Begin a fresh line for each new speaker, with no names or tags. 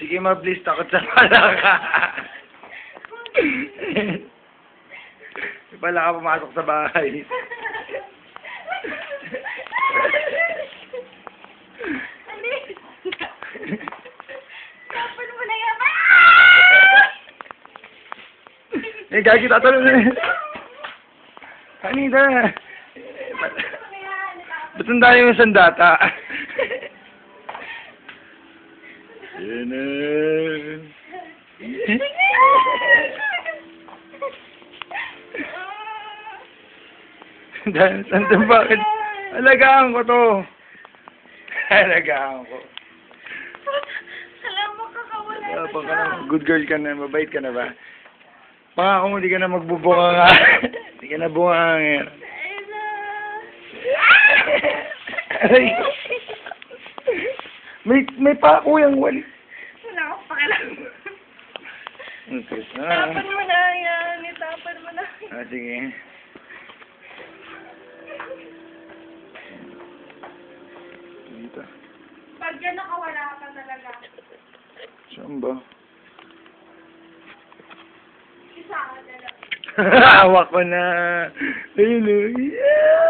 Sige ma, please. Takot sa pala ka. Di pala ka pumasok sa bahay.
Ano.
Eh, gagi, tatalon na. Kanina. Ba't ang dami mo sandata? Na. Dahil, sandang bakit? Alagaan ko to. Alagaan ko.
Salamat ka kawala
Wala
na
ka na. Good girl ka na. Mabait ka na ba? Pangako mo, di ka na magbubunga nga. Di ka na bunga nga. Aray. May, may pako yung wali.
Wala akong pakialam.
Okay. Ah,
mo na yan. Itapon mo na.
ah, sige. Dito.
Pag yan nakawala ka talaga.
Saan ba?
Isa ka talaga.
Hawak ko na. Ayun o. Yeah!